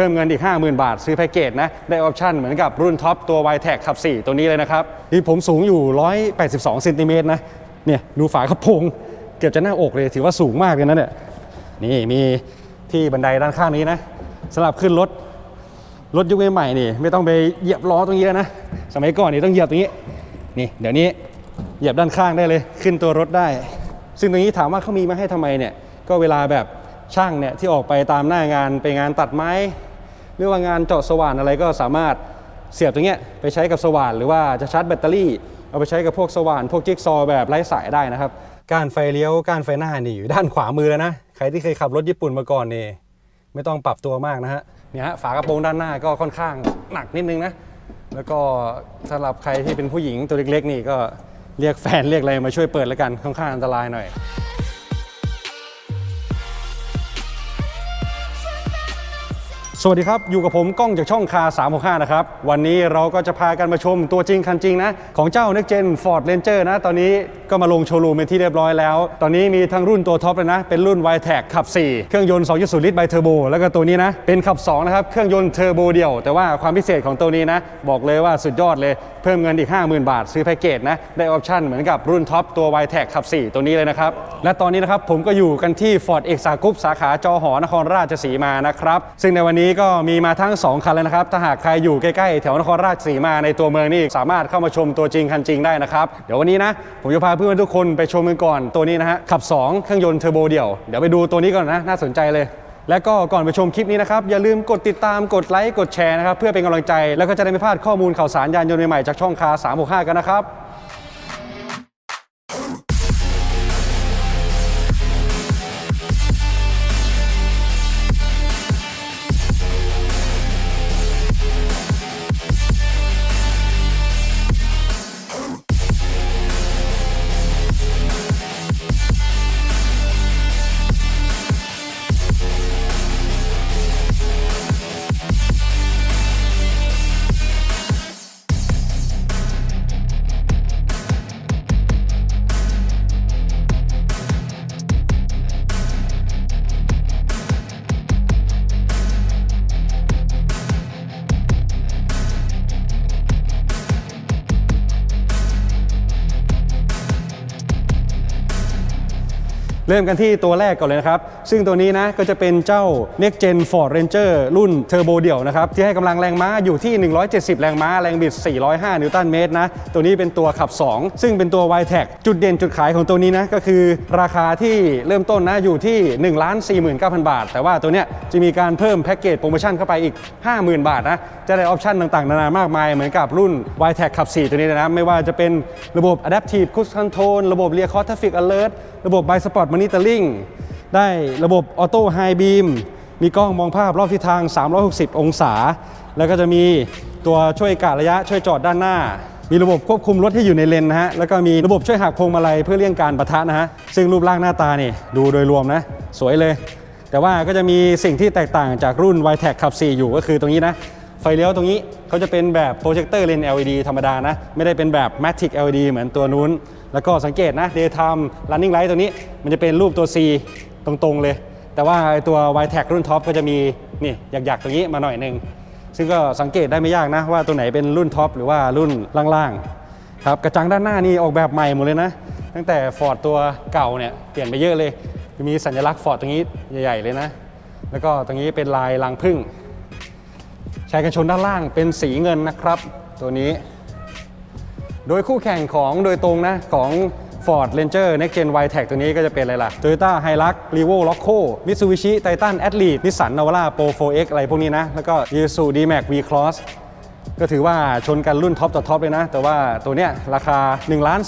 พิ่มเงินอีก 50,000 บาท ซื้อแพ็กเกจนะ ได้ออปชั่นเหมือนกับรุ่นท็อปตัว y t e c ขับ 4 ตัวนี้เลยนะครับนี่ผมสูงอยู่ 182เซนติเมตรนะเนี่ยดูฝากระโปรงเกือบจะหน้าอกเลยถือว่าสูงมากเลยนะเนี่ยนี่มีที่บันไดด้านข้างนี้นะสำหรับขึ้นรถรถยุคใหม่ๆนี่ไม่ต้องไปเหยียบล้อตรงนี้แล้วนะ สมัยก่อนนี่ต้องเหยียบตรงนี้นี่เดี๋ยวนี้เหยียบด้านข้างได้เลย ขึ้นตัวรถได้ ซึ่งตรงนี้ถามว่าเขามีมาให้ทำไมเนี่ยก็เวลาแบบช่างเนี่ยที่ออกไปตามหน้างานไปงานตัดไม้ หรือว่างานเจาะสว่านอะไรก็สามารถเสียบตรงเนี้ยไปใช้กับสว่าน หรือว่าจะชาร์จแบตเตอรี่ เอาไปใช้กับพวกสว่าน พวกจิ๊กซอว์แบบไร้สายได้นะครับ การไฟเลี้ยวการไฟหน้านี่อยู่ด้านขวามือแล้วนะใครที่เคยขับรถญี่ปุ่นมาก่อนนี่ไม่ต้องปรับตัวมากนะฮะเนี่ยฮะฝากระโปรงด้านหน้าก็ค่อนข้างหนักนิดนึงนะแล้วก็สำหรับใครที่เป็นผู้หญิงตัวเล็กๆ นี่ก็เรียกแฟนเรียกอะไรมาช่วยเปิดแล้วกันค่อนข้างอันตรายหน่อย สวัสดีครับ อยู่กับผมกล้องจากช่องคา365 นะครับ วันนี้เราก็จะพากันมาชมตัวจริงคันจริงนะ ของเจ้า Next Gen Ford Ranger นะ ตอนนี้ก็มาลงโชว์รูมเป็นที่เรียบร้อยแล้ว ตอนนี้มีทั้งรุ่นตัวท็อปเลยนะ เป็นรุ่น y t e c ขับ 4 เครื่องยนต์ 2.0 ลิตรไบเทอร์โบแล้วก็ตัวนี้นะ เป็นขับ 2 นะครับ เครื่องยนต์เทอร์โบเดี่ยว แต่ว่าความพิเศษของตัวนี้นะ บอกเลยว่าสุดยอดเลย เพิ่มเงินอีก 50,000 บาท ซื้อแพ็กเกจนะ ได้ออปชั่นเหมือนกับรุ่นท็อปตัว y t e c ขับ 4 ตัวนี้เลยนะครับ และตอนนี้นะครับผมก็อยู่กันที่ Ford เอกสากุปสาขาจอหอนครราชสีมานะครับซึ่งในวันนี้ก็มีมาทั้ง 2 คันเลยนะครับ ถ้าหากใครอยู่ใกล้ๆ แถวนครราชสีมาในตัวเมืองนี่สามารถเข้ามาชมตัวจริงคันจริงได้นะครับ เดี๋ยววันนี้นะ ผมจะพาเพื่อนๆทุกคนไปชมกันก่อนตัวนี้นะฮะ ขับ 2 เครื่องยนต์เทอร์โบเดี่ยว เดี๋ยวไปดูตัวนี้ก่อนนะ น่าสนใจเลยและก็ก่อนไปชมคลิปนี้นะครับ อย่าลืมกดติดตามกดไลค์กดแชร์นะครับ เพื่อเป็นกำลังใจ แล้วก็จะได้ไม่พลาดข้อมูลข่าวสารยานยนต์ใหม่ๆจากช่องคา365 กันนะครับ เริ่มกันที่ตัวแรกก่อนเลยนะครับ ซึ่งตัวนี้นะก็จะเป็นเจ้า Next Gen Ford Ranger รุ่นเทอร์โบเดี่ยวนะครับ ที่ให้กำลังแรงม้าอยู่ที่ 170 แรงม้า แรงบิด 405 นิวตันเมตรนะ ตัวนี้เป็นตัวขับ 2 ซึ่งเป็นตัว y t e c จุดเด่นจุดขายของตัวนี้นะก็คือราคาที่เริ่มต้นนะอยู่ที่ 1 4 9 0 0 0 บาท แต่ว่าตัวเนี้ยจะมีการเพิ่มแพ็กเกจโปรโมชั่นเข้าไปอีก 50,000 บาทนะจะได้ออปชั่นต่างๆ นานามากมายเหมือนกับรุ่น y t e c ขับ 4 ตัวนี้นะไม่ว่าจะเป็นระบบ Adaptive Cruise Control ระบบ Rear Cross Traffic Alert ระบบ By Spot Monitoring ได้ระบบออโต้ไฮบีมมีกล้องมองภาพรอบทิศทาง 360 องศา แล้วก็จะมีตัวช่วยกะระยะช่วยจอดด้านหน้า มีระบบควบคุมรถที่อยู่ในเลนนะฮะ แล้วก็มีระบบช่วยหักพวงมาลัยเพื่อเลี่ยงการปะทะนะฮะ ซึ่งรูปร่างหน้าตานี่ดูโดยรวมนะ สวยเลย แต่ว่าก็จะมีสิ่งที่แตกต่างจากรุ่น y t e c ขับ 4 อยู่ก็คือตรงนี้นะ ไฟเลี้ยวตรงนี้เขาจะเป็นแบบโปรเจคเตอร์เลน LED ธรรมดานะ ไม่ได้เป็นแบบ Matic LED เหมือนตัวนู้น แล้วก็สังเกตนะ Daytime Running Light ตัวนี้มันจะเป็นรูปตัว C ตรงๆเลย แต่ว่าตัว y t e c รุ่นท็อปก็จะมีนี่หยักๆตรงนี้มาหน่อยหนึงซึ่งก็สังเกตได้ไม่ยากนะ ว่าตัวไหนเป็นรุ่นท็อปหรือว่ารุ่นล่างๆครับกระจังด้านหน้านี่ออกแบบใหม่หมดเลยนะ ตั้งแต่ Ford ตัวเก่าเนี่ยเปลี่ยนไปเยอะเลยมีสัญลักษณ์ Ford ตรงนี้ใหญ่ ๆ เลยนะ แล้วก็ตรงนี้เป็นลายรังผึ้งใชายกันชนด้านล่างเป็นสีเงินนะครับ ตัวนี้ โดยคู่แข่งของโดยตรงนะของ Ford Ranger Next Gen y t e c ตัวนี้ก็จะเป็นอะไรล่ะ Toyota Hilux Revo Loco Mitsubishi Titan Athlete Nissan Navara Pro 4X อะไรพวกนี้นะ แล้วก็ Isuzu D-Max V-Cross ก็ถือว่าชนกันรุ่นท็อปต่อท็อปเลยนะ แต่ว่าตัวเนี้ยราคา 1 4 9 0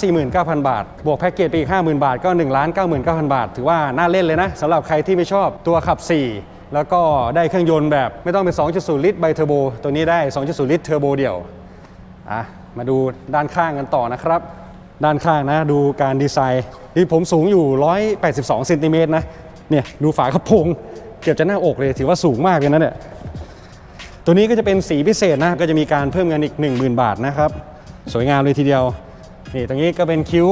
0 0 บาท บวกแพ็กเกจไปอีก 50,000 บาท ก็ 1 9 9 0 0 0 บาท ถือว่าน่าเล่นเลยนะสำหรับใครที่ไม่ชอบตัวขับ 4 แล้วก็ได้เครื่องยนต์แบบไม่ต้องเป็น 2.0 ลิตรไบเทอร์โบ ตัวนี้ได้ 2.0 ลิตรเทอร์โบเดี่ยวอะ มาดูด้านข้างกันต่อนะครับ ด้านข้างนะดูการดีไซน์นี่ผมสูงอยู่ 182เซนติเมตรนะเนี่ยดูฝากระโปรงเกือบจะหน้าอกเลยถือว่าสูงมากเลยนะเนี่ยตัวนี้ก็จะเป็นสีพิเศษนะก็จะมีการเพิ่มเงินอีก 10,000 บาทนะครับ สวยงามเลยทีเดียวนี่ตรงนี้ก็เป็นคิ้ว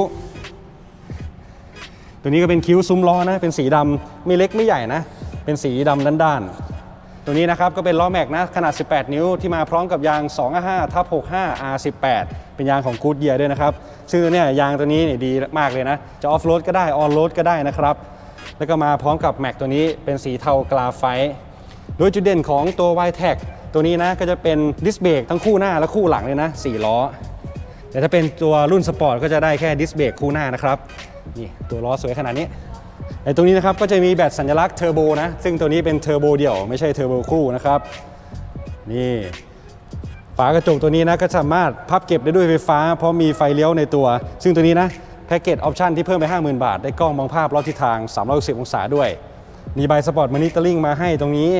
ตัวนี้ก็เป็นคิ้วซุ้มล้อนะเป็นสีดำไม่เล็กไม่ใหญ่นะ เป็นสีดำด้าน ตัวนี้นะครับก็เป็นล้อแม็กนะขนาด 18 นิ้วที่มาพร้อมกับยาง 255ทับ65 R18 เป็นยางของ Goodyear ด้วยนะครับ ซึ่งเนี่ยยางตัวนี้เนี่ยดีมากเลยนะ จะออฟโรดก็ได้ออนโรดก็ได้นะครับ แล้วก็มาพร้อมกับแม็กตัวนี้เป็นสีเทากราไฟต์โดยจุดเด่นของตัว y t e c ตัวนี้นะก็จะเป็นดิสเบรกทั้งคู่หน้าและคู่หลังเลยนะ4ล้อ แต่ถ้าเป็นตัวรุ่นสปอร์ตก็จะได้แค่ดิสเบรกคู่หน้านะครับนี่ตัวล้อสวยขนาดนี้ ไอ้ตรงนี้นะครับก็จะมีแบตสัญลักษณ์เทอร์โบนะ ซึ่งตัวนี้เป็นเทอร์โบเดี่ยวไม่ใช่เทอร์โบคู่นะครับ นี่ฝากระจกตัวนี้นะก็สามารถพับเก็บได้ด้วยไฟฟ้า เพราะมีไฟเลี้ยวในตัว ซึ่งตัวนี้นะแพ็กเกจออปชันที่เพิ่มไป 50,000 บาท ได้กล้องมองภาพรอบทิศทาง 360 องศาด้วย มีใบสปอร์ตมอนิเตอร์ลิงมาให้ตรงนี้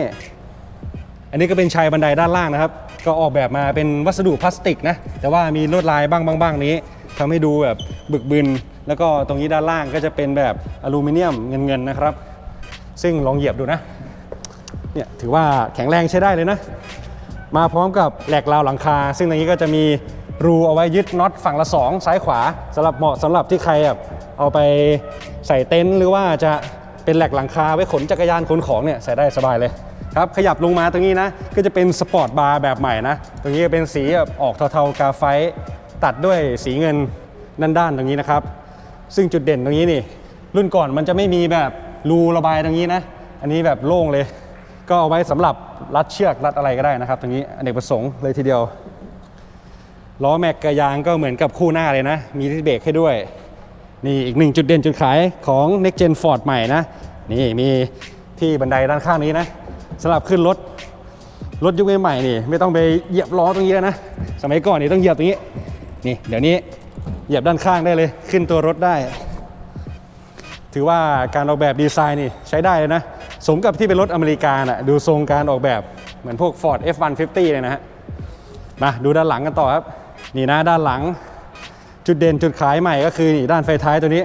อันนี้ก็เป็นชายบันไดด้านล่างนะครับ ก็ออกแบบมาเป็นวัสดุพลาสติกนะแต่ว่ามีลวดลายบ้างบ้างๆนี้ทำให้ดูแบบบึกบึนแล้วก็ตรงนี้ด้านล่างก็จะเป็นแบบอลูมิเนียมเงินๆนะครับ ซึ่งลองเหยียบดูนะเนี่ยถือว่าแข็งแรงใช้ได้เลยนะ มาพร้อมกับแหลกราวหลังคา ซึ่งตรงนี้ก็จะมีรูเอาไว้ยึดน็อตฝั่งละ 2 ซ้ายขวาสำหรับเหมาะสำหรับที่ใครแบบเอาไปใส่เต็นท์หรือว่าจะเป็นแหลกหลังคาไว้ขนจักรยานขนของเนี่ยใส่ได้สบายเลยครับขยับลงมาตรงนี้นะ ก็จะเป็นสปอร์ตบาร์แบบใหม่นะ ตรงนี้เป็นสีแบบออกเทาๆกาไฟต์ตัดด้วยสีเงินด้านๆตรงนี้นะครับ ซึ่งจุดเด่นตรงนี้นี่ รุ่นก่อนมันจะไม่มีแบบรูระบายตรงนี้นะ อันนี้แบบโล่งเลย ก็เอาไว้สำหรับรัดเชือกรัดอะไรก็ได้นะครับ ตรงนี้อเนกประสงค์เลยทีเดียวล้อแม็กกบยางก็เหมือนกับคู่หน้าเลยนะ มีที่เบรกให้ด้วย นี่อีกหนึ่งจุดเด่นจุดขายของ Next Gen Ford ใหม่นะ นี่มีที่บันไดด้านข้างนี้นะสำหรับขึ้นรถรถยุคใหม่ๆนี่ ไม่ต้องไปเหยียบล้อตรงนี้แล้วนะ สมัยก่อนนี่ต้องเหยียบตรงนี้ นี่ เดี๋ยวนี้ เหยียบด้านข้างได้เลย ขึ้นตัวรถได้ ถือว่าการออกแบบดีไซน์นี่ใช้ได้เลยนะ สมกับที่เป็นรถอเมริกาน่ะดูทรงการออกแบบเหมือนพวก Ford F-150 เลยนะฮะมาดูด้านหลังกันต่อครับ นี่นะด้านหลัง จุดเด่นจุดขายใหม่ก็คือนี่ด้านไฟท้ายตัวนี้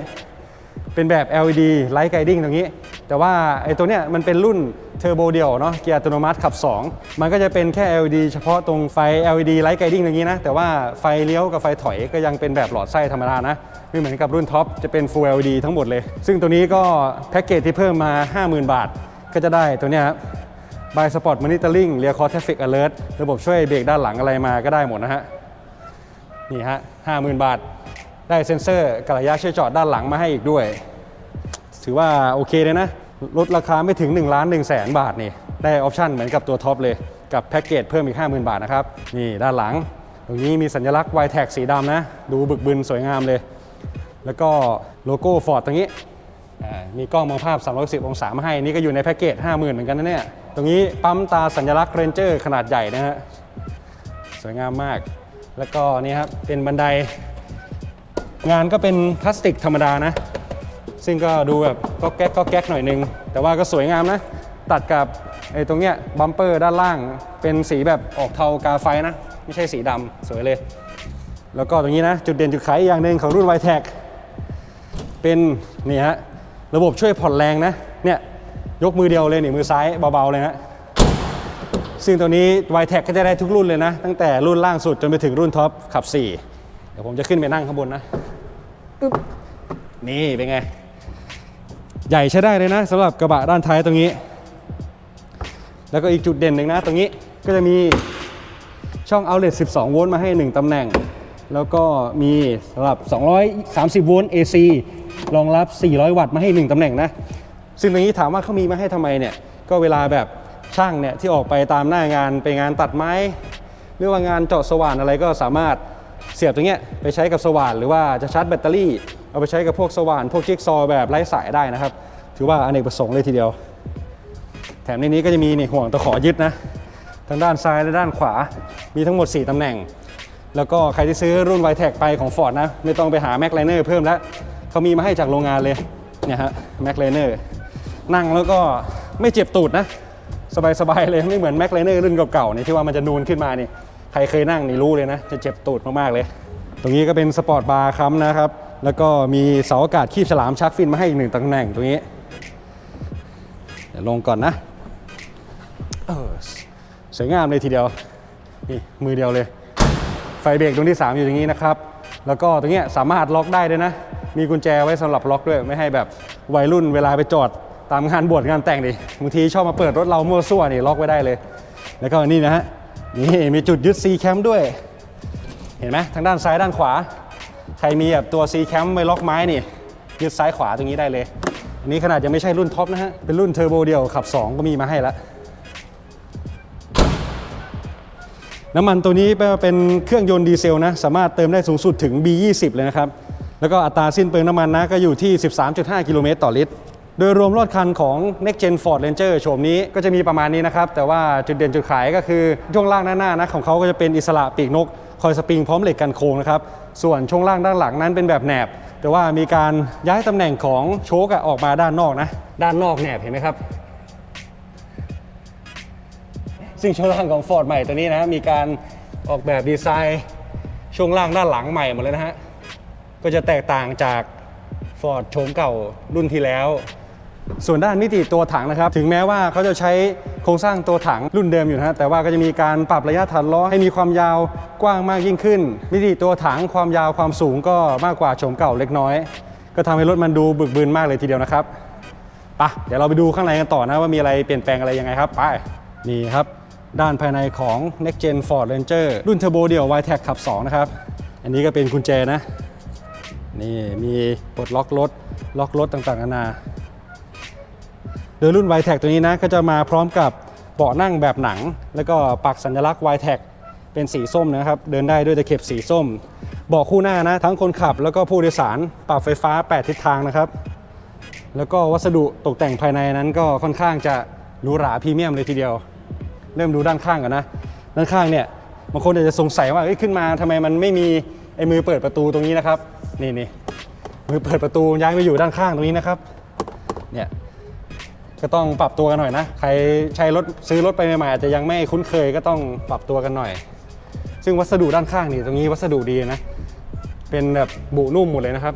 เป็นแบบ LED Light Guiding ตรงนี้ แต่ว่าไอ้ตัวเนี้ยมันเป็นรุ่น เทอร์โบเดียวเนาะเกียร์อัตโนมัติขับ 2 มันก็จะเป็นแค่ LED เฉพาะตรงไฟ LED Light Guiding ตรงนี้นะ แต่ว่าไฟเลี้ยวกับไฟถอยก็ยังเป็นแบบหลอดไส้ธรรมดานะ ไม่เหมือนกับรุ่นท็อปจะเป็น Full LED ทั้งหมดเลย ซึ่งตัวนี้ก็แพ็กเกจที่เพิ่มมา 50,000 บาท ก็จะได้ตัวเนี้ยครับบายสปอร์ตมอนิเตอร์ลิงเรียคอร์ทฟิกอเลิร์ระบบช่วยเบรกด้านหลังอะไรมาก็ได้หมดนะฮะนี่ฮะห้าหมื่นบาท ได้เซ็นเซอร์กระยะช่วยจอดด้านหลังมาให้อีกด้วย ถือว่าโอเคเลยนะ ลดราคาไม่ถึง 1 ล้าน1แสนบาทนี่ได้ออปชั่นเหมือนกับตัวท็อปเลย กับแพ็กเกจเพิ่มอีก 50,000 บาทนะครับ นี่ด้านหลัง ตรงนี้มีสัญลักษณ์ y t a g สีดำนะ ดูบึกบึนสวยงามเลย แล้วก็โลโก้ Ford ตรงนี้มีกล้องมองภาพ 360 องศามาให้ นี่ก็อยู่ในแพ็กเกจ 50,000 เหมือนกันนะเนี่ย ตรงนี้ปั๊มตาสัญลักษณ์ Ranger ขนาดใหญ่นะฮะ สวยงามมาก แล้วก็นี่ครับเป็นบันได งานก็เป็นพลาสติกธรรมดานะ ซึ่งก็ดูแบบก็แก๊กก็แก๊กหน่อยนึง แต่ว่าก็สวยงามนะ ตัดกับไอ้ตรงเนี้ยบัมเปอร์ด้านล่างเป็นสีแบบออกเทากาไฟนะ ไม่ใช่สีดำสวยเลย แล้วก็ตรงนี้นะ จุดเด่นจุดขายอีกอย่างหนึ่งของรุ่น y t e c เป็นนี่ฮะระบบช่วยผ่อนแรงนะเนี่ยยกมือเดียวเลยนี่มือซ้ายเบาๆเลยฮะซึ่งตัวนี้ y t e c ก็จะได้ทุกรุ่นเลยนะ ตั้งแต่รุ่นล่างสุดจนไปถึงรุ่นท็อปขับ 4 เดี๋ยวผมจะขึ้นไปนั่งข้างบนนะอึ๊บนี่เป็นไง ใหญ่ใช้ได้เลยนะสำหรับกระบะด้านท้ายตรงนี้ แล้วก็อีกจุดเด่นหนึ่งนะ ตรงนี้ก็จะมีช่อง outlet 12 โวลต์มาให้ 1ตำแหน่ง แล้วก็มีสำหรับ 230 โวลต์ AC รองรับ 400 วัตต์มาให้ 1ตำแหน่งนะ ซึ่งตรงนี้ถามว่าเขามีมาให้ทำไมเนี่ย ก็เวลาแบบช่างเนี่ยที่ออกไปตามหน้างานไปงานตัดไม้ หรือว่างานเจาะสว่านอะไรก็สามารถเสียบตรงเนี้ยไปใช้กับสว่านหรือว่าจะชาร์จแบตเตอรี่ เอาไปใช้กับพวกสว่านพวกจิ๊กซอแบบไร้สายได้นะครับ ถือว่าอเนกประสงค์เลยทีเดียว แถมในนี้ก็จะมีนี่ห่วงตะขอยึดนะทั้งด้านซ้ายและด้านขวา มีทั้งหมด 4ตำแหน่ง แล้วก็ใครที่ซื้อรุ่น y t e c ไปของ Ford นะ ไม่ต้องไปหา Mac Liner เพิ่มแล้วเขามีมาให้จากโรงงานเลยเนี่ยฮะ Mac Liner นั่งแล้วก็ไม่เจ็บตูดนะ สบายๆเลยไม่เหมือน Mac Liner รุ่นเก่าๆเนี่ยที่ว่ามันจะนูนขึ้นมานี่ใครเคยนั่งนี่รู้เลยนะ จะเจ็บตูดมากๆเลย ตรงนี้ก็เป็นสปอร์ตบาร์ค้ำนะครับ แล้วก็มีเสาอากาศคีบฉลามชักฟินมาให้อีกหนึ่งตำแหน่งตรงนี้ เดี๋ยวลงก่อนนะ เออสวยงามเลยทีเดียว นี่มือเดียวเลย ไฟเบรกตรงที่ 3 อยู่อย่างนี้นะครับ แล้วก็ตรงนี้สามารถล็อกได้ด้วยนะ มีกุญแจไว้สำหรับล็อกด้วย ไม่ให้แบบวัยรุ่นเวลาไปจอดตามงานบวชงานแต่งดิบางทีชอบมาเปิดรถเรามั่วซั่วนี่ล็อกไว้ได้เลย แล้วก็นี่นะฮะ นี่มีจุดยึด C cam ด้วย เห็นไหมทางด้านซ้ายด้านขวา ใครมีแบบตัว C cam ไม่ล็อกไม้นี่ยึดซ้ายขวาตรงนี้ได้เลย อันนี้ขนาดยังไม่ใช่รุ่นท็อปนะฮะ เป็นรุ่นเทอร์โบเดียวขับ 2 ก็มีมาให้แล้วน้ำมันตัวนี้เป็นเครื่องยนต์ดีเซลนะ สามารถเติมได้สูงสุดถึง B20 เลยนะครับ แล้วก็อัตราสิ้นเปลืองน้ำมันนะ ก็อยู่ที่ 13.5 กิโลเมตรต่อลิตร โดยรวมรถคันของ Next Gen Ford Ranger โฉมนี้ก็จะมีประมาณนี้นะครับ แต่ว่าจุดเด่นจุดขายก็คือช่วงล่างด้าหน้านะของเขาก็จะเป็นอิสระปีกนก อยสปริงพร้อมเหล็กกันโค้งนะครับ ส่วนช่วงล่างด้านหลังนั้นเป็นแบบแหนบ แต่ว่ามีการย้ายตำแหน่งของโชคอะออกมาด้านนอกนะ ด้านนอกแหนบเห็นไหมครับ ซึ่งช่วงล่างของ Ford ใหม่ตัวนี้นะมีการออกแบบดีไซน์ช่วงล่างด้านหลังใหม่หมดเลยนะฮะ ก็จะแตกต่างจาก Ford โฉมเก่ารุ่นที่แล้ว ส่วนด้านมิติตัวถังนะครับ ถึงแม้ว่าเขาจะใช้โครงสร้างตัวถังรุ่นเดิมอยู่นะฮะแต่ว่าก็จะมีการปรับระยะฐานล้อให้มีความยาวกว้างมากยิ่งขึ้น มิติตัวถังความยาวความสูงก็มากกว่าโฉมเก่าเล็กน้อย ก็ทำให้รถมันดูบึกบืนมากเลยทีเดียวนะครับไปะเดี๋ยวเราไปดูข้างในกันต่อนะว่ามีอะไรเปลี่ยนแปลงอะไรยังไงครับไปนี่ครับด้านภายในของ Next Gen Ford Ranger รุ่นเทอร์โบเดี่ยว y t e c ขับ 2 นะครับ อันนี้ก็เป็นกุญแจนะ นี่มีปลดล็อกรถ ล็อกรถต่างๆนานา โดยรุ่น y t e c ตัวนี้นะก็จะมาพร้อมกับเบาะนั่งแบบหนัง แล้วก็ปักสัญลักษณ์ y t e c เป็นสีส้มนะครับ เดินได้ด้วยตะเข็บสีส้มเบาะคู่หน้านะทั้งคนขับแล้วก็ผู้โดยสารปรับไฟฟ้า 8 ทิศทางนะครับ แล้วก็วัสดุตกแต่งภายในนั้นก็ค่อนข้างจะหรูหราพรีเมียมเลยทีเดียว เริ่มดูด้านข้างกันนะ ด้านข้างเนี่ยบางคนอาจจะสงสัยว่าขึ้นมาทำไมมันไม่มีไอ้มือเปิดประตูตรงนี้นะครับ นี่นี่มือเปิดประตูย้ายมาอยู่ด้านข้างตรงนี้นะครับเนี่ย ก็ต้องปรับตัวกันหน่อยนะ ใครใช้รถซื้อรถไปใหม่ๆอาจจะยังไม่คุ้นเคยก็ต้องปรับตัวกันหน่อย ซึ่งวัสดุด้านข้างนี่ตรงนี้วัสดุดีนะ เป็นแบบบุนุ่มหมดเลยนะครับ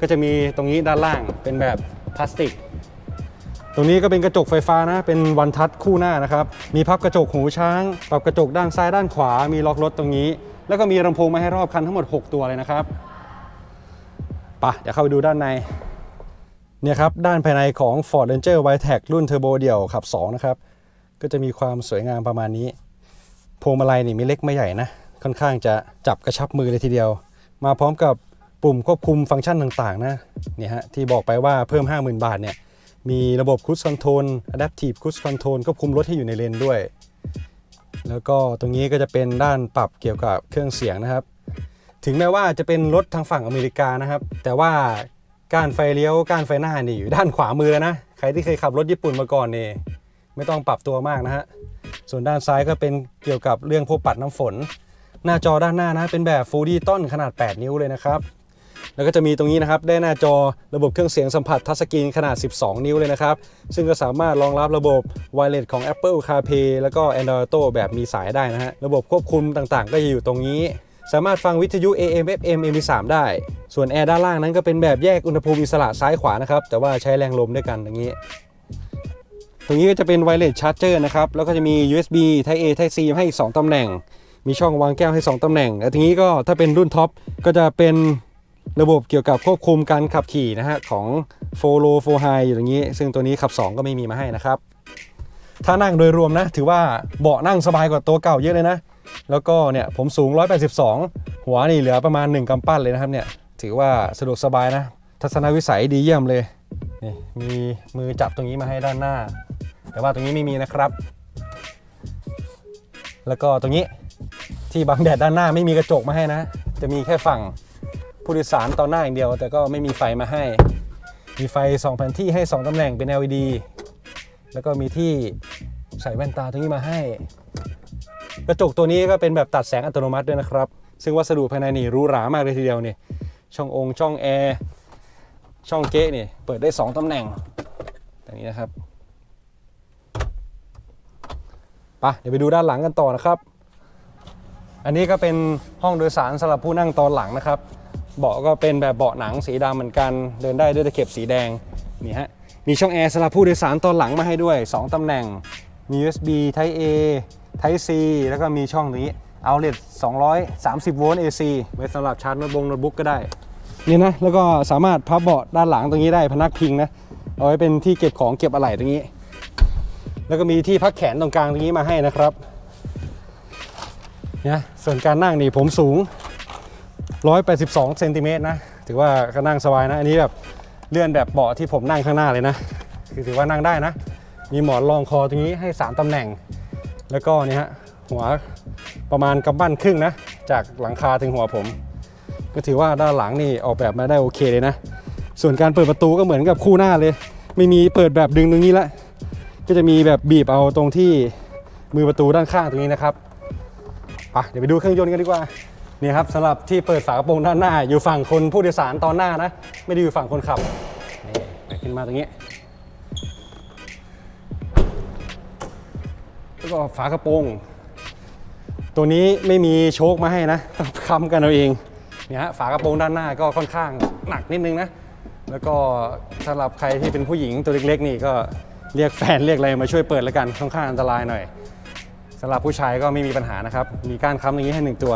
ก็จะมีตรงนี้ด้านล่างเป็นแบบพลาสติก ตรงนี้ก็เป็นกระจกไฟฟ้านะ เป็นวันทัชคู่หน้านะครับ มีพับกระจกหูช้าง ปรับกระจกด้านซ้ายด้านขวา มีล็อกรถตรงนี้ แล้วก็มีลำโพงมาให้รอบคันทั้งหมด 6 ตัวเลยนะครับไปะเดี๋ยวเข้าไปดูด้านใน เนี่ยครับด้านภายในของ Ford Ranger w i t e c รุ่นเทอร์โบเดี่ยวขับ 2 นะครับ ก็จะมีความสวยงามประมาณนี้ พวงมาลัยนี่ไม่เล็กไม่ใหญ่นะ ค่อนข้างจะจับกระชับมือเลยทีเดียว มาพร้อมกับปุ่มควบคุมฟังก์ชันต่างๆ นะเนี่ยฮะที่บอกไปว่าเพิ่ม 50,000 บาทเนี่ยมีระบบ Cruise Control Adaptive Cruise Control ควบคุมรถให้อยู่ในเลนด้วย แล้วก็ตรงนี้ก็จะเป็นด้านปรับเกี่ยวกับเครื่องเสียงนะครับ ถึงแม้ว่าจะเป็นรถทางฝั่งอเมริกานะครับ แต่ว่า การไฟเลี้ยวการไฟหน้านี่อยู่ด้านขวามือแล้วนะ ใครที่เคยขับรถญี่ปุ่นมาก่อนนี่ไม่ต้องปรับตัวมากนะฮะ ส่วนด้านซ้ายก็เป็นเกี่ยวกับเรื่องพวกปัดน้ำฝน หน้าจอด้านหน้านะเป็นแบบ Full Digital ขนาด 8 นิ้วเลยนะครับ แล้วก็จะมีตรงนี้นะครับ ได้หน้าจอระบบเครื่องเสียงสัมผัสทัชสกรีนขนาด 12 นิ้วเลยนะครับ ซึ่งก็สามารถรองรับระบบ Wireless ของ Apple CarPlay แล้วก็ Android Auto แบบมีสายได้นะฮะ ระบบควบคุมต่างๆ ก็จะอยู่ตรงนี้ สามารถฟังวิทยุ AM FM MP3 ได้ ส่วนแอร์ด้านล่างนั้นก็เป็นแบบแยกอุณหภูมิอิสระซ้ายขวานะครับ แต่ว่าใช้แรงลมด้วยกันอย่างนี้ ตรงนี้ก็จะเป็น Wireless Charger นะครับ แล้วก็จะมี USB Type A Type C ให้อีก2ตำแหน่ง มีช่องวางแก้วให้ 2ตำแหน่งแล้วทีนี้ก็ถ้าเป็นรุ่นท็อปก็จะเป็นระบบเกี่ยวกับควบคุมการขับขี่นะฮะของ4 low 4 high อยู่อย่างนี้ ซึ่งตัวนี้ขับ 2 ก็ไม่มีมาให้นะครับ ถ้านั่งโดยรวมนะ ถือว่าเบาะนั่งสบายกว่าตัวเก่าเยอะเลยนะ แล้วก็เนี่ยผมสูง 182 หัวนี่เหลือประมาณ 1กำปั้นเลยนะครับเนี่ย ถือว่าสะดวกสบายนะ ทัศนวิสัยดีเยี่ยมเลยนี่มีมือจับตรงนี้มาให้ด้านหน้า แต่ว่าตรงนี้ไม่มีนะครับ แล้วก็ตรงนี้ที่บังแดดด้านหน้าไม่มีกระจกมาให้นะ จะมีแค่ฝั่งผู้โดยสารตอนหน้าอย่างเดียว แต่ก็ไม่มีไฟมาให้ มีไฟ2แผ่นที่ให้ 2ตำแหน่งเป็น LED แล้วก็มีที่ใส่แว่นตาตรงนี้มาให้ กระจกตัวนี้ก็เป็นแบบตัดแสงอัตโนมัติด้วยนะครับ ซึ่งวัสดุภายในนี่หรูหรามากเลยทีเดียวนี่ ช่ององค์ช่องแอร์ช่องเก๊ะนี่เปิดได้ 2 ตำแหน่งอย่างนี้นะครับปะเดี๋ยวไปดูด้านหลังกันต่อนะครับ อันนี้ก็เป็นห้องโดยสารสำหรับผู้นั่งตอนหลังนะครับ เบาะก็เป็นแบบเบาะหนังสีดำเหมือนกัน เดินได้ด้วยตะเข็บสีแดงนี่ฮะมีช่องแอร์สำหรับผู้โดยสารตอนหลังมาให้ด้วย 2 ตำแหน่งมี USB Type A Type C แล้วก็มีช่องนี้ Outlet 230 โวลต์ AC ไว้สำหรับชาร์จโน้ตบงโน้ตบุ๊กก็ได้ นี่นะแล้วก็สามารถพับเบาะด้านหลังตรงนี้ได้พนักพิงนะเอาไว้เป็นที่เก็บของเก็บอะไหล่ตรงนี้ แล้วก็มีที่พักแขนตรงกลางตรงนี้มาให้นะครับเนี่ยส่วนการนั่งนี่ผมสูง 182เซนติเมตรนะถือว่าก็นั่งสบายนะ อันนี้แบบเลื่อนแบบเบาะที่ผมนั่งข้างหน้าเลยนะคือถือว่านั่งได้นะ มีหมอนรองคอตรงนี้ให้ 3ตำแหน่ง แล้วก็นี่ฮะหัวประมาณกำบั้นครึ่งนะ จากหลังคาถึงหัวผม ก็ถือว่าด้านหลังนี่ออกแบบมาได้โอเคเลยนะ ส่วนการเปิดประตูก็เหมือนกับคู่หน้าเลย ไม่มีเปิดแบบดึงตรงนี้ละ ก็จะมีแบบบีบเอาตรงที่มือประตูด้านข้างตรงนี้นะครับไปเดี๋ยวไปดูเครื่องยนต์กันดีกว่านี่ครับสำหรับที่เปิดฝากระโปรงด้านหน้า อยู่ฝั่งคนผู้โดยสารตอนหน้านะ ไม่ได้อยู่ฝั่งคนขับนี่ไปขึ้นมาตรงนี้แล้วก็ฝากระโปรง ตัวนี้ไม่มีโชคมาให้นะต้องค้ำกันเอาเอง เนี่ยฮะฝากระโปรงด้านหน้าก็ค่อนข้างหนักนิดนึงนะ แล้วก็สำหรับใครที่เป็นผู้หญิงตัวเล็กๆ นี่ก็เรียกแฟนเรียกอะไรมาช่วยเปิดแล้วกันค่อนข้างอันตรายหน่อยสำหรับผู้ชายก็ไม่มีปัญหานะครับมีก้านค้ำอย่างนี้ให้หนึ่งตัว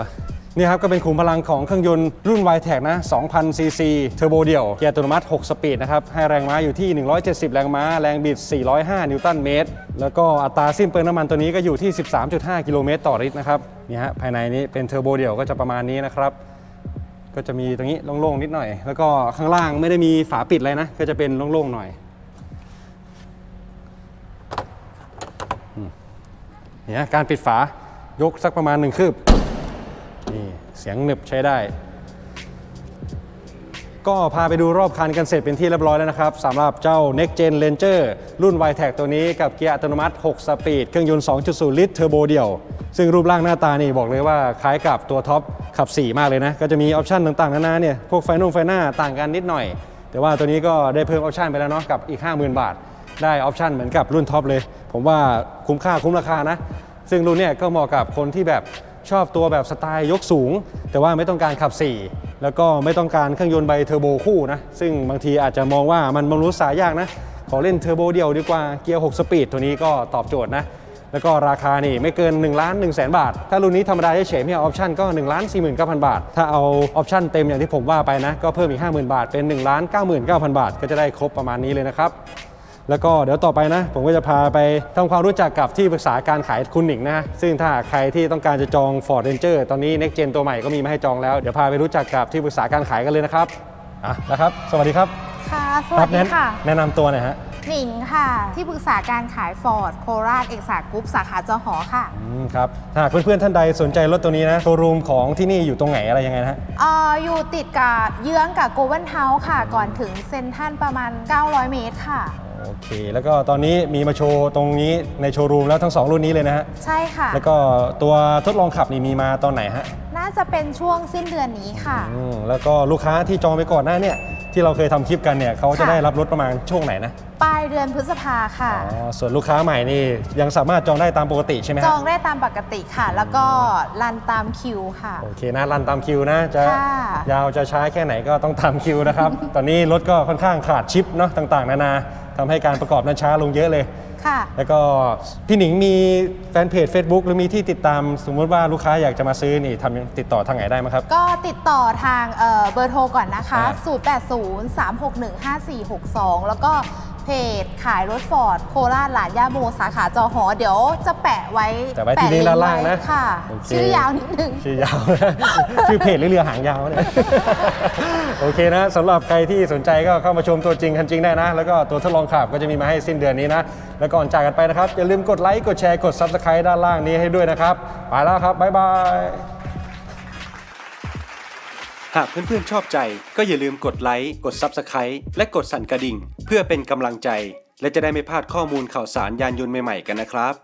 นี่ครับก็เป็นขุมพลังของเครื่องยนต์รุ่น y t e c นะ2,000 ซีซีเทอร์โบเดี่ยว เกียร์อัตโนมัติ 6 สปีดนะครับ ให้แรงม้าอยู่ที่ 170 แรงม้า แรงบิด 405 นิวตันเมตร แล้วก็อัตราสิ้นเปลืองน้ำมันตัวนี้ก็อยู่ที่ 13.5 กิโลเมตรต่อลิตรนะครับ นี่ฮะภายในนี้เป็นเทอร์โบเดี่ยวก็จะประมาณนี้นะครับ ก็จะมีตรงนี้โล่งๆนิดหน่อย แล้วก็ข้างล่างไม่ได้มีฝาปิดเลยนะ ก็จะเป็นโล่งๆหน่อยเนี่ยการปิดฝายกสักประมาณหนึ่งคืบนี่เสียงหนึบใช้ได้ ก็พาไปดูรอบคันกันเสร็จเป็นที่เรียบร้อยแล้วนะครับสำหรับเจ้า Next Gen Ranger รุ่น y t e c ตัวนี้กับเกียร์อัตโนมัติ 6 สปีด เครื่องยนต์ 2.0 ลิตรเทอร์โบเดี่ยว ซึ่งรูปร่างหน้าตานี่บอกเลยว่าคล้ายกับตัวท็อปขับ 4 มากเลยนะ ก็จะมีออปชันต่างๆนานาเนี่ยพวกไฟนุ่งไฟหน้าต่างกันนิดหน่อย แต่ว่าตัวนี้ก็ได้เพิ่มออปชันไปแล้วเนาะกับอีก 50,000 บาท ได้ออปชันเหมือนกับรุ่นท็อปเลย ผมว่าคุ้มค่าคุ้มราคานะ ซึ่งรุ่นเนี่ยก็เหมาะกับคนที่แบบชอบตัวแบบสไตล์ยกสูง แต่ว่าไม่ต้องการขับ 4 แล้วก็ไม่ต้องการเครื่องยนต์ไบเทอร์โบคู่นะซึ่งบางทีอาจจะมองว่ามันบำรุงสายยากนะขอเล่นเทอร์โบเดียวดีกว่าเกียร์ 6 สปีดตัวนี้ก็ตอบโจทย์นะ แล้วก็ราคานี่ไม่เกิน 1 ล้าน1แสนบาท ถ้ารุ่นนี้ธรรมดาเฉยๆไม่เอาออปชั่นก็1ล้าน49,000 บาท ถ้าเอาออปชั่นเต็มอย่างที่ผมว่าไปนะ ก็เพิ่มอีก 50,000 บาท เป็น1ล้าน99,000 บาท ก็จะได้ครบประมาณนี้เลยนะครับแล้วก็เดี๋ยวต่อไปนะ ผมก็จะพาไปทำความรู้จักกับที่ปรึกษาการขายคุณหนิงนะฮะซึ่งถ้าใครที่ต้องการจะจอง Ford Ranger ตอนนี้ Next Gen ตัวใหม่ก็มีมาให้จองแล้ว เดี๋ยวพาไปรู้จักกับที่ปรึกษาการขายกันเลยนะครับอะนะครับ สวัสดีครับ ค่ะสควัรัสดีแนะค่ะ แนะนำตัวหน่อยฮะ หนิงค่ะ ที่ปรึกษาการขายฟอร์ดโคราชเอกสารกรุ๊ปสาขาจอหอค่ะ อืมครับถ้าหากเพื่อนๆท่านใดสนใจรถตัวนี้นะโชว์รูมของที่นี่อยู่ตรงไหนอะไรยังไงนะฮะ เอ่ออยู่ติดกับเยื้องกับโกลเด้นเฮาส์ค่ะ ก่อนถึงเซนทรันประมาณ 900 เมตรค่ะ โอเค แล้วก็ตอนนี้มีมาโชว์ตรงนี้ในโชว์รูมแล้วทั้งสองรุ่นนี้เลยนะฮะ ใช่ค่ะ แล้วก็ตัวทดลองขับนี่มีมาตอนไหนฮะน่าจะเป็นช่วงสิ้นเดือนนี้ค่ะ อืมแล้วก็ลูกค้าที่จองไปก่อนหน้าเนี่ยที่เราเคยทำคลิปกันเนี่ยเขาจะค่ะ ได้รับรถประมาณช่วงไหนนะปลายเดือนพฤษภาค่ะ อ๋อส่วนลูกค้าใหม่นี่ยังสามารถจองได้ตามปกติใช่ไหมจฮะองได้ตามปกติค่ะ แล้วก็รันตามคิวค่ะ โอเคนะรันตามคิวนะจะค่ะ ยาวจะช้าแค่ไหนก็ต้องตามคิวนะครับ ตอนนี้รถก็ค่อนข้างขาดชิปเนาะต่างๆ นานาทำให้การประกอบนั้นช้าลงเยอะเลย ค่ะ แล้วก็พี่หนิงมีแฟนเพจ Facebook หรือมีที่ติดตามสมมุติว่าลูกค้าอยากจะมาซื้อนี่ทำติดต่อทางไหนได้ไหมครับ ก็ติดต่อทางเอ่อเบอร์โทรก่อนนะคะ อ่า0803615462 แล้วก็ เพจขายรถฟอร์ดโคราชหลานย่าโมสาขาจอหอ เดี๋ยวจะแปะไว้แต่ไว้ที่ลิงก์ด้านล่างนะแปลิงก์ไว้ค่ะ โอเค ชื่อยาวนิดนึง ชื่อยาวนะชื่อเพจหรือเรือหางยาวเนี่ย โอเคนะสำหรับใครที่สนใจก็เข้ามาชมตัวจริงคันจริงได้นะ แล้วก็ตัวทดลองขับก็จะมีมาให้สิ้นเดือนนี้นะ แล้วก่อนจากกันไปนะครับ อย่าลืมกดไลค์กดแชร์กด Subscribe ด้านล่างนี้ให้ด้วยนะครับ ไปแล้วครับบ๊ายบาย หากเพื่อนๆชอบใจก็อย่าลืมกดไลค์ กด Subscribe และกดสั่นกระดิ่ง เพื่อเป็นกำลังใจ และจะได้ไม่พลาดข้อมูลข่าวสารยานยนต์ใหม่ๆกันนะครับ